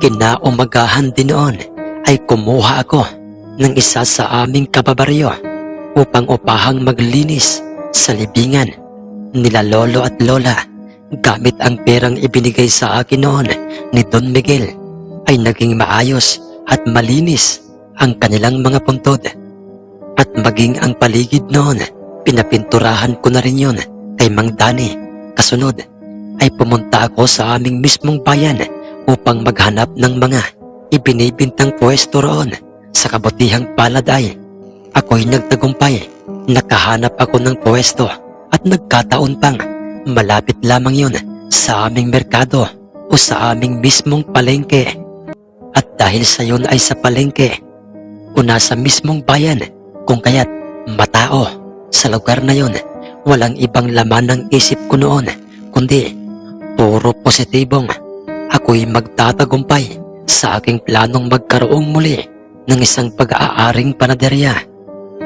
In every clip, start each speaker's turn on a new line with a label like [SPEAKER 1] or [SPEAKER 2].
[SPEAKER 1] Kinaumagahan din noon ay kumuha ako ng isa sa aming kababaryo upang upahang maglinis sa libingan nila lolo at lola. Gamit ang perang ibinigay sa akin noon ni Don Miguel ay naging maayos at malinis ang kanilang mga puntod. At maging ang paligid noon pinapinturahan ko na rin yun kay Mang Dani kasunod ay pumunta ako sa aming mismong bayan upang maghanap ng mga ibinibintang pwesto roon sa kabutihang palad ay ako'y nagtagumpay. Nakahanap ako ng pwesto at nagkataon pang malapit lamang yun sa aming merkado o sa aming mismong palengke. At dahil sa yun ay sa palengke o nasa mismong bayan kung kaya't matao sa lugar na yun walang ibang laman ng isip ko noon kundi puro positibong ako'y magtatagumpay sa aking planong magkaroong muli ng isang pag-aaring panaderya.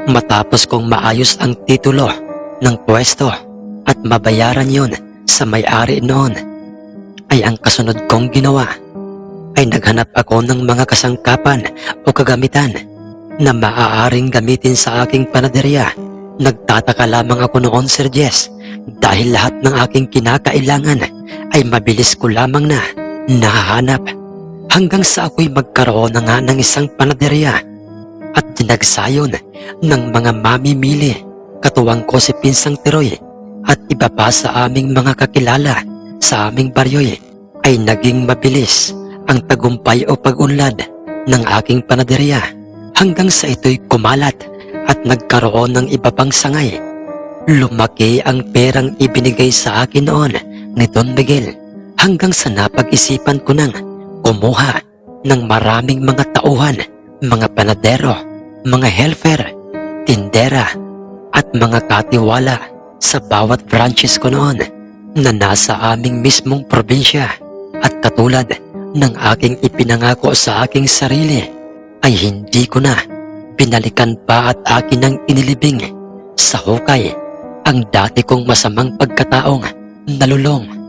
[SPEAKER 1] Matapos kong maayos ang titulo ng pwesto at mabayaran yon sa may-ari noon, ay ang kasunod kong ginawa ay naghanap ako ng mga kasangkapan o kagamitan na maaaring gamitin sa aking panaderya. Nagtataka lamang ako noon, Sir Jess, dahil lahat ng aking kinakailangan ay mabilis ko lamang na nahahanap hanggang sa ako'y magkaroon na nga ng isang panaderya at dinagsayon ng mga mamimili. Katuwang ko si Pinsang Tiroy at iba pa sa aming mga kakilala sa aming baryoy ay naging mabilis ang tagumpay o pag-unlad ng aking panaderya hanggang sa ito'y kumalat at nagkaroon ng iba pang sangay. Lumaki ang perang ibinigay sa akin noon ni Don Miguel hanggang sa napag-isipan ko nang kumuha ng maraming mga tauhan, mga panadero, mga helper, tindera, at mga katiwala sa bawat branches ko noon na nasa aming mismong probinsya. At katulad ng aking ipinangako sa aking sarili ay hindi ko na binalikan pa at akin ang inilibing sa hukay ang dati kong masamang pagkataong nalulong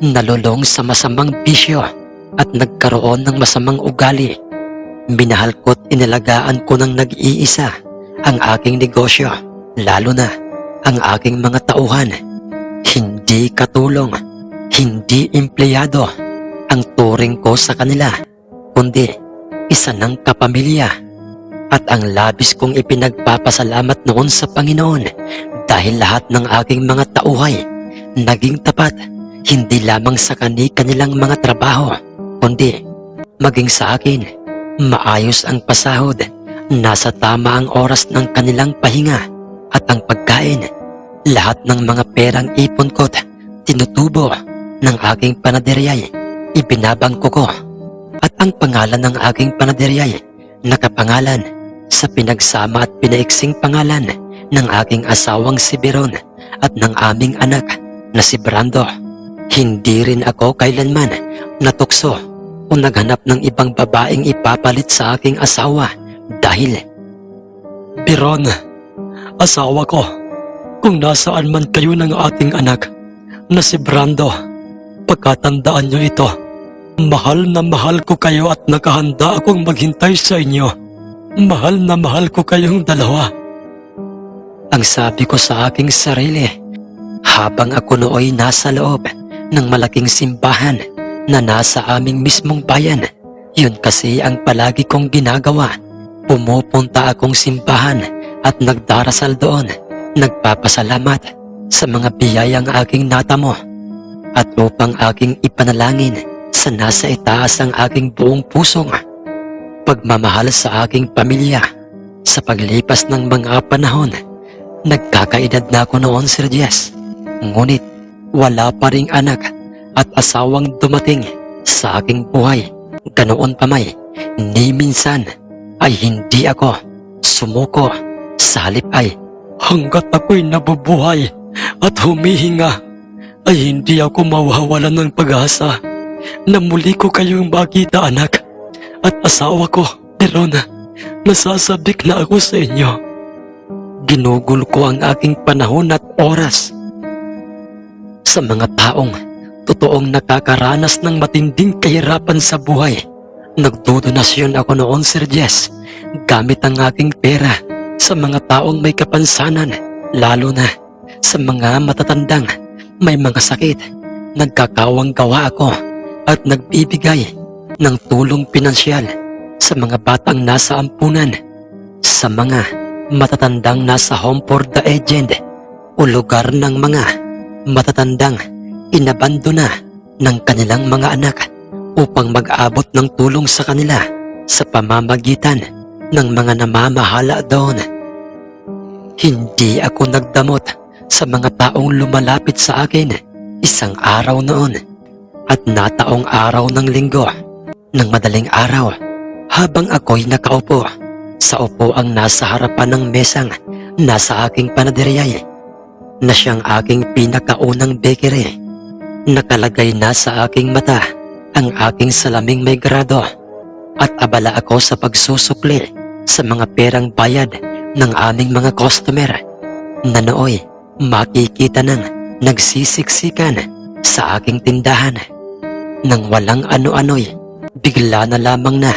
[SPEAKER 1] nalulong sa masamang bisyo at nagkaroon ng masamang ugali. Minahal ko't inalagaan ko ng nag-iisa ang aking negosyo, lalo na ang aking mga tauhan. Hindi katulong, hindi empleyado ang turing ko sa kanila, kundi isa ng kapamilya. At ang labis kong ipinagpapasalamat noon sa Panginoon dahil lahat ng aking mga tauhay naging tapat hindi lamang sa kani-kanilang mga trabaho, kundi maging sa akin. Maayos ang pasahod, nasa tama ang oras ng kanilang pahinga at ang pagkain. Lahat ng mga perang ipon ko't tinutubo ng aking panaderyay, ibinabangko ko. At ang pangalan ng aking panaderyay, nakapangalan sa pinagsama at pinaiksing pangalan ng aking asawang si Beron at ng aming anak na si Brando. Hindi rin ako kailanman natukso o naghanap ng ibang babaeng ipapalit sa aking asawa dahil Biron, asawa ko, kung nasaan man kayo ng ating anak na si Brando, pagkatandaan niyo ito. Mahal na mahal ko kayo at nakahanda akong maghintay sa inyo. Mahal na mahal ko kayong dalawa. Ang sabi ko sa aking sarili habang ako nooy nasa loob ng malaking simbahan na nasa aming mismong bayan. Yun kasi ang palagi kong ginagawa. Pumupunta akong simbahan at nagdarasal doon. Nagpapasalamat sa mga biyayang aking natamo at upang aking ipanalangin sa nasa itaas ang aking buong pusong pagmamahal sa aking pamilya. Sa paglipas ng mga panahon, nagkakaedad na ako noon, Sir Jess. Ngunit wala pa ring anak at asawang dumating sa aking buhay. Ganoon pa may, ni minsan ay hindi ako sumuko. Sa halip ay hanggat ako'y nabubuhay at humihinga ay hindi ako mawawalan ng pag-asa na muli ko kayong makita anak at asawa ko pero na nasasabik na ako sa inyo. Ginugol ko ang aking panahon at oras sa mga taong totoong nakakaranas ng matinding kahirapan sa buhay. Nagdodonasyon ako noon, Sir Jess, gamit ang aking pera sa mga taong may kapansanan, lalo na sa mga matatandang may mga sakit. Nagkakawang gawa ako at nagbibigay ng tulong pinansyal sa mga batang nasa ampunan, sa mga matatandang nasa home for the aged o lugar ng mga matatandang inabandona ng kanilang mga anak upang mag-abot ng tulong sa kanila sa pamamagitan ng mga namamahala doon. Hindi ako nagdamot sa mga taong lumalapit sa akin isang araw noon at nataong araw ng linggo ng madaling araw habang ako'y nakaupo sa upo ang nasa harapan ng mesang nasa aking panaderyay na siyang aking pinakaunang bakery. Nakalagay na sa aking mata ang aking salaming may grado at abala ako sa pagsusukli sa mga perang bayad ng aming mga customer na nooy makikita ng nagsisiksikan sa aking tindahan. Nang walang ano-ano'y bigla na lamang na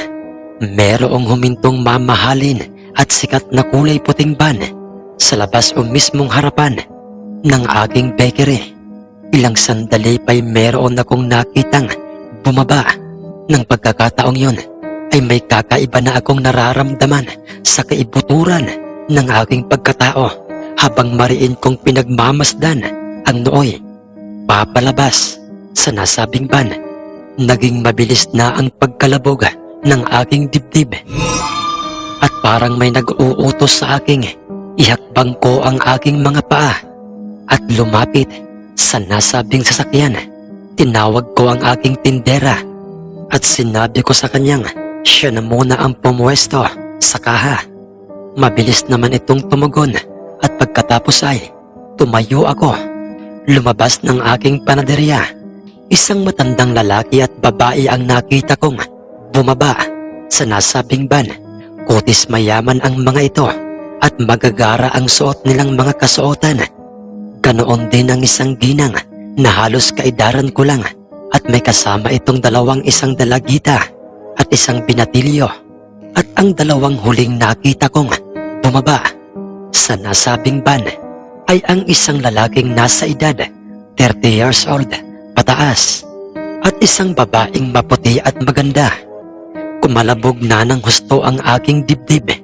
[SPEAKER 1] merong humintong mamahalin at sikat na kulay puting van sa labas o mismong harapan ng aking bakery. Ilang sandali pa'y meron akong nakitang bumaba. Ng pagkakataong yun ay may kakaiba na akong nararamdaman sa kaibuturan ng aking pagkatao habang mariin kong pinagmamasdan ang nooy. Papalabas sa nasabing van. Naging mabilis na ang pagkalabog ng aking dibdib. At parang may nag-uutos sa aking ihakbang ko ang aking mga paa at lumapit sa nasabing sasakyan. Tinawag ko ang aking tindera at sinabi ko sa kanyang siya na muna ang pumuwesto sa kaha. Mabilis naman itong tumugon at pagkatapos ay tumayo ako. Lumabas ng aking panaderya. Isang matandang lalaki at babae ang nakita kong bumaba sa nasabing van. Kutis mayaman ang mga ito at magagara ang suot nilang mga kasuotan. Ganoon din ang isang ginang na halos kaidaran ko lang at may kasama itong dalawang isang dalagita at isang binatilyo. At ang dalawang huling nakita kong bumaba sa nasabing van ay ang isang lalaking nasa edad 30 years old pataas at isang babaeng maputi at maganda. Kumalabog na ng husto ang aking dibdib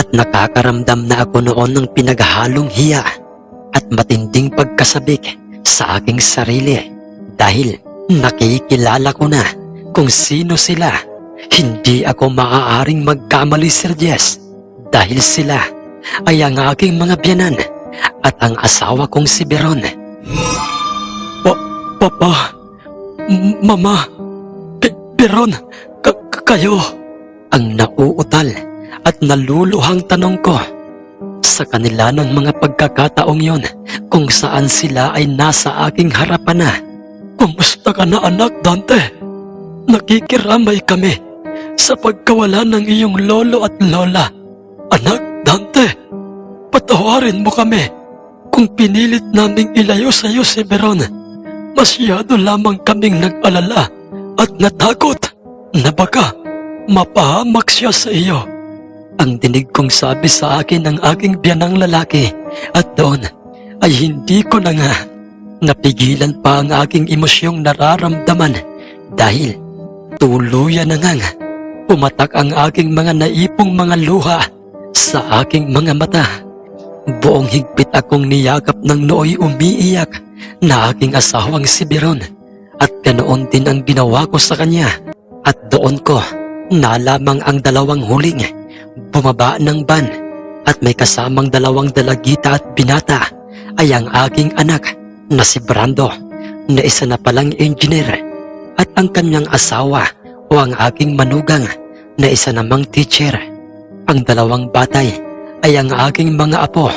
[SPEAKER 1] at nakakaramdam na ako noon ng pinaghalong hiya at matinding pagkasabik sa aking sarili dahil nakikilala ko na kung sino sila. Hindi ako maaaring magkamali, Sir Jess, dahil sila ay ang aking mga biyanan at ang asawa kong si Beron. Pa- Papa, Mama, Be- Beron, ka- ka- kayo. Ang nauutal at naluluhang tanong ko sa kanila ng mga pagkakataong yon kung saan sila ay nasa aking harapan na. Kumusta ka na anak, Dante? Nakikiramay kami sa pagkawala ng iyong lolo at lola. Anak, Dante, patawarin mo kami kung pinilit naming ilayo sa iyo si Veron. Masyado lamang kaming nag-alala at natakot na baka mapahamak siya sa iyo. Ang dinig kong sabi sa akin ng aking biyanang lalaki. At doon ay hindi ko na nga napigilan pa ang aking emosyong nararamdaman. Dahil tuluyan na ngang pumatak ang aking mga naipong mga luha sa aking mga mata. Buong higpit akong niyakap ng nooy umiiyak na aking asawang si Biron. At ganoon din ang ginawa ko sa kanya. At doon ko nalamang ang dalawang huling bumaba ng van at may kasamang dalawang dalagita at binata ay ang aking anak na si Brando na isa na palang engineer at ang kanyang asawa o ang aking manugang na isa namang teacher. Ang dalawang batay ay ang aking mga apo.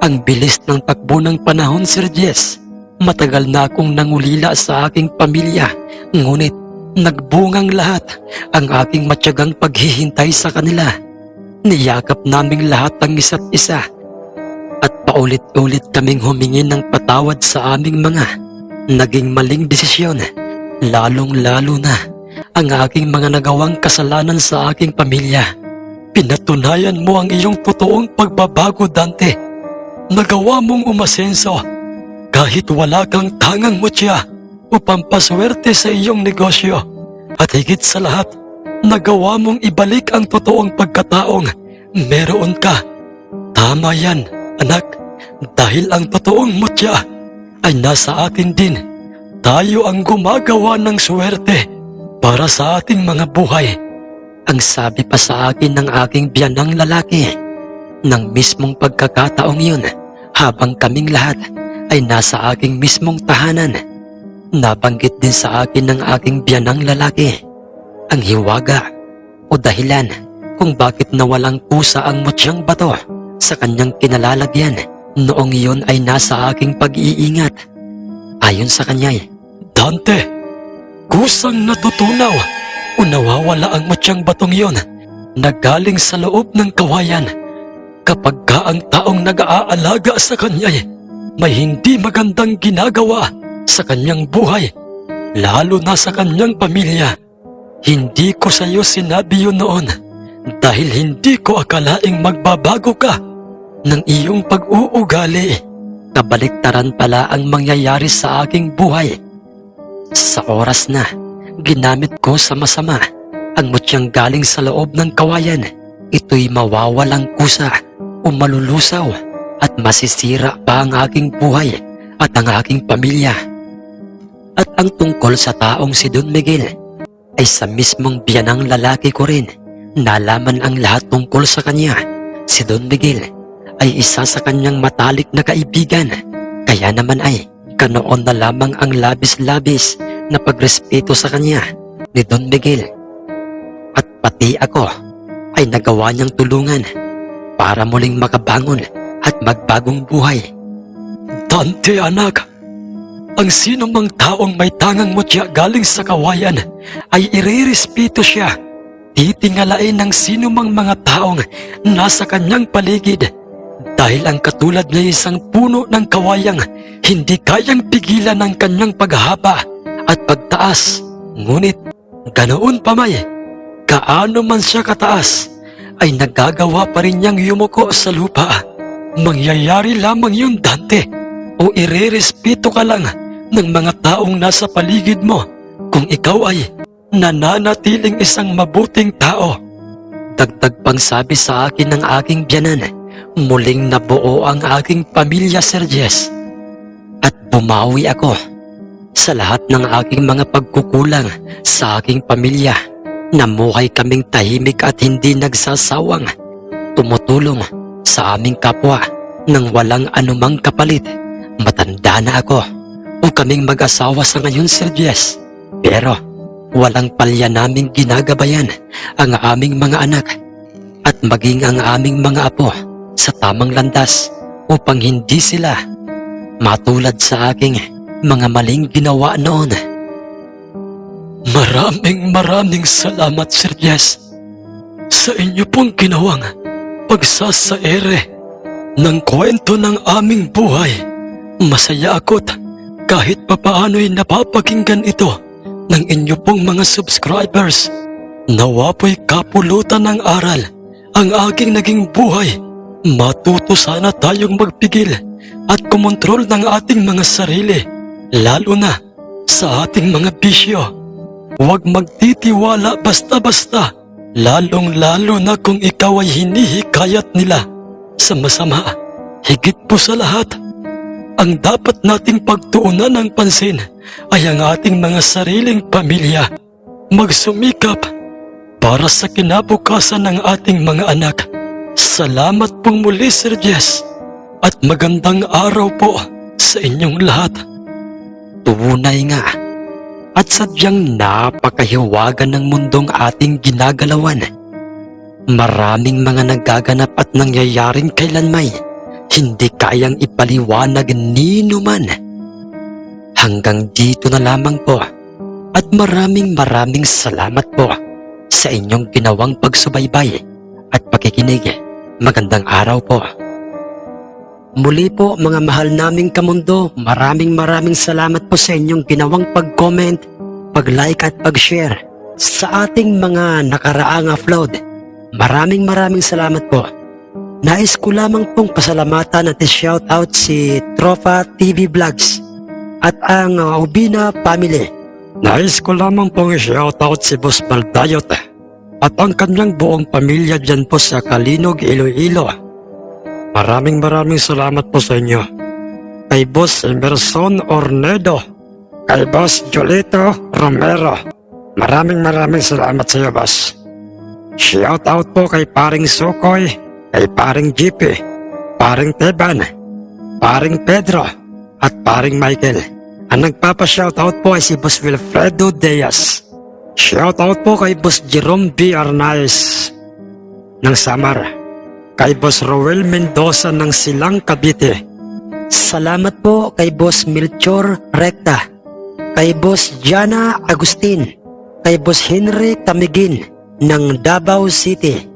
[SPEAKER 1] Ang bilis ng takbo ng panahon, Sir Jess. Matagal na akong nangulila sa aking pamilya, ngunit nagbungang lahat ang aking matyagang paghihintay sa kanila. Niyakap naming lahat ang isa't isa at paulit-ulit kaming humingi ng patawad sa aming mga naging maling desisyon. Lalong-lalo na ang aking mga nagawang kasalanan sa aking pamilya. Pinatunayan mo ang iyong totoong pagbabago, Dante. Nagawa mong umasenso kahit wala kang tangang mutya o pampaswerte sa iyong negosyo. At higit sa lahat, nagawa mong ibalik ang totoong pagkataong meron ka. Tama yan, anak, dahil ang totoong mutya ay nasa atin din. Tayo ang gumagawa ng swerte para sa ating mga buhay. Ang sabi pa sa akin ng aking biyanang lalaki, ng mismong pagkakataong yun, habang kaming lahat ay nasa aking mismong tahanan. Nabanggit din sa akin ng aking biyanang lalaki, ang hiwaga o dahilan kung bakit nawalang pusa ang mutyang bato sa kanyang kinalalagyan noong iyon ay nasa aking pag-iingat. Ayon sa kanya, Dante, kusang natutunaw o nawawala ang mutyang batong iyon na galing sa loob ng kawayan kapag ka ang taong nag-aalaga sa kanya may hindi magandang ginagawa sa kanyang buhay, lalo na sa kanyang pamilya. Hindi ko sa iyo sinabi yun noon dahil hindi ko akalaing magbabago ka ng iyong pag-uugali. Kabaliktaran pala ang mangyayari sa aking buhay. Sa oras na ginamit ko sa masama ang mutyang galing sa loob ng kawayan, ito'y mawawalang kusa o malulusaw at masisira pa ang aking buhay at ang aking pamilya. At ang tungkol sa taong si Don Miguel ay sa mismong biyanang lalaki ko rin nalaman ang lahat tungkol sa kanya. Si Don Miguel ay isa sa kanyang matalik na kaibigan. Kaya naman ay kanoon na lamang ang labis-labis na pagrespeto sa kanya ni Don Miguel. At pati ako ay nagawa niyang tulungan para muling makabangon at magbagong buhay. Dante anak, ang sino mang taong may tangang mutya galing sa kawayan ay irerespeto siya. Titingalain ng sino mang mga taong nasa kanyang paligid dahil ang katulad niya isang puno ng kawayang hindi kayang pigilan ng kanyang paghaba at pagtaas. Ngunit ganoon pa may, kaano man siya kataas, ay nagagawa pa rin niyang yumuko sa lupa. Mangyayari lamang yun, Dante. O irerespeto ka lang ng mga taong nasa paligid mo kung ikaw ay nananatiling isang mabuting tao. Dagdag pang sabi sa akin ng aking biyanan, muling nabuo ang aking pamilya, Jess. At bumawi ako sa lahat ng aking mga pagkukulang sa aking pamilya. Namuhay kaming tahimik at hindi nagsasawang tumutulong sa aming kapwa nang walang anumang kapalit. Matanda na ako o kaming mag-asawa sa ngayon, Sir Jess. Pero walang palya naming ginagabayan ang aming mga anak at maging ang aming mga apo sa tamang landas upang hindi sila matulad sa aking mga maling ginawa noon. Maraming maraming salamat, Sir Jess, sa inyo pong ginawang pagsasaere ng kwento ng aming buhay. Masaya ako't kahit papaano'y napapakinggan ito ng inyo pong mga subscribers. Nawa po'y kapulutan ng aral ang aking naging buhay. Matuto sana tayong magpigil at kumontrol ng ating mga sarili, lalo na sa ating mga bisyo. Huwag magtitiwala basta-basta, lalong-lalo na kung ikaw ay hinihikayat nila sa masama. Higit po sa lahat, ang dapat nating pagtuunan ng pansin ay ang ating mga sariling pamilya. Magsumikap para sa kinabukasan ng ating mga anak. Salamat pong muli, Sir Jess. At magandang araw po sa inyong lahat. Tunay nga, At sadyang napakahiwagan ng mundong ating ginagalawan. Maraming mga nagaganap at nangyayaring kailanmay hindi kayang ipaliwanag nino man. Hanggang dito na lamang po at maraming maraming salamat po sa inyong ginawang pagsubaybay at pakikinig. Magandang araw po. Muli po mga mahal naming kamundo, maraming maraming salamat po sa inyong ginawang pag-comment, pag-like at pag-share sa ating mga nakaraang upload. Maraming maraming salamat po. Nais ko lamang pong pasalamatan at shoutout si Tropa TV Vlogs at ang uh, Ubina Family. Nais ko lamang pong shoutout si Boss Baldayot at ang kanyang buong pamilya dyan po sa Kalinog, Iloilo. Maraming maraming salamat po sa inyo. Kay Boss Emerson Ornedo, kay Boss Jolito Romero. Maraming maraming salamat sa iyo, Boss. Shoutout po kay Paring Sukoy, kay Paring GP, Paring Teban, Paring Pedro, at Paring Michael. Ang nagpapa-shoutout po ay si Boss Wilfredo Diaz. Shoutout po kay Boss Jerome B. Arnaiz ng Samar. Kay Boss Roel Mendoza ng Silang Cavite. Salamat po kay Boss Melchor Recta. Kay Boss Jana Agustin. Kay Boss Henry Tamigin ng Davao City.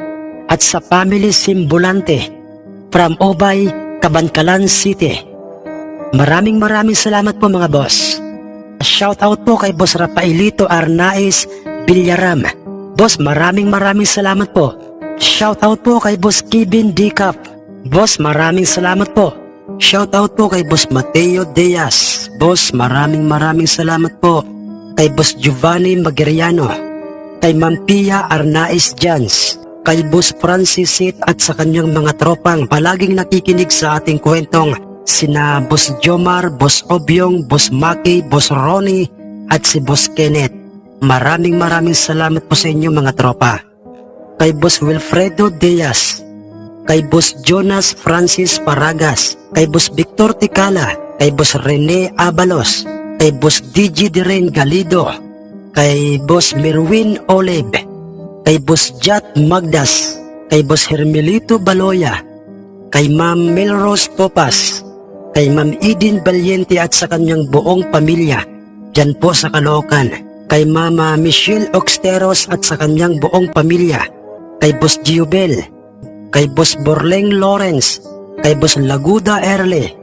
[SPEAKER 1] at sa Family Simbulante from Obay, Kabankalan City. Maraming maraming salamat po mga boss. Shoutout po kay Boss Rafaelito Arnaiz Villaram. Boss, maraming maraming salamat po. Shoutout po kay Boss Kevin Dicap. Boss, maraming salamat po. Shoutout po kay Boss Mateo Diaz. Boss, maraming maraming salamat po. Kay Boss Giovanni Magiriano. Kay Ma'am Pia Arnaiz Jans. Kay Boss Francis Sit at sa kanyang mga tropang palaging nakikinig sa ating kwentong sina Boss Jomar, Boss Obyong, Boss Maki, Boss Ronnie at si Boss Kenneth. Maraming maraming salamat po sa inyo mga tropa. Kay Boss Wilfredo Diaz, kay Boss Jonas Francis Paragas, kay Boss Victor Ticala, kay Boss Rene Abalos, kay Boss DJ Diren Galido, kay Boss Merwin Olive, kay Boss Jat Magdas, kay Boss Hermelito Baloya, kay Ma'am Melrose Topas, kay Ma'am Eden Valiente at sa kanyang buong pamilya, dyan po sa Caloocan, kay Mama Michelle Oxteros at sa kanyang buong pamilya, kay Boss Giobel, kay Boss Borleng Lawrence, kay Boss Laguda Erle,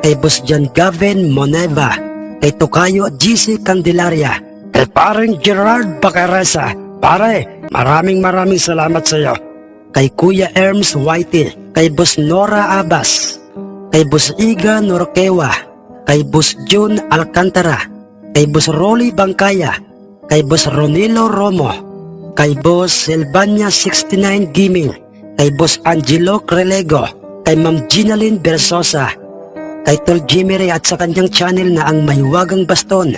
[SPEAKER 1] kay Boss John Gavin Moneva, kay Tokayo GC Candelaria, kay parang Gerard Bacaresa. Pare, maraming maraming salamat sa iyo. Kay Kuya Erms Whitey, kay Boss Nora Abas, kay Boss Iga Norquewa, kay Boss June Alcantara, kay Boss Rolly Bangkaya, kay Boss Ronilo Romo, kay Boss Silvania 69 Gaming, kay Boss Angelo Crelego, kay Ma'am Ginaline Bersosa, kay Tol Jimmy Ray at sa kanyang channel na ang Mahiwagang Baston,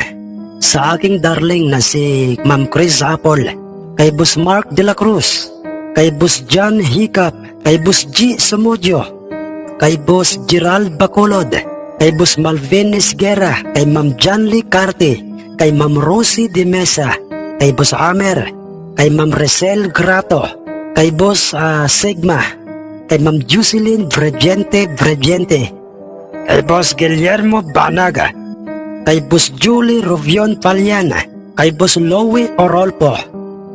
[SPEAKER 1] sa aking darling na si Ma'am Chris Apple, kay Boss Mark De La Cruz, kay Boss John Hiccup, kay Boss G. Samudio, kay Boss Gerald Bacolod, kay Boss Malvin Esguera, kay Ma'am Janly Carte, kay Ma'am Rosie De Mesa, kay Boss Amer, kay Ma'am Resel Grato, kay Boss ah, Sigma, kay Ma'am Jocelyn Brediente Brediente, kay Boss Guillermo Banaga, kay Boss Julie Rovion Paliana, kay Boss Lowy Orolpo,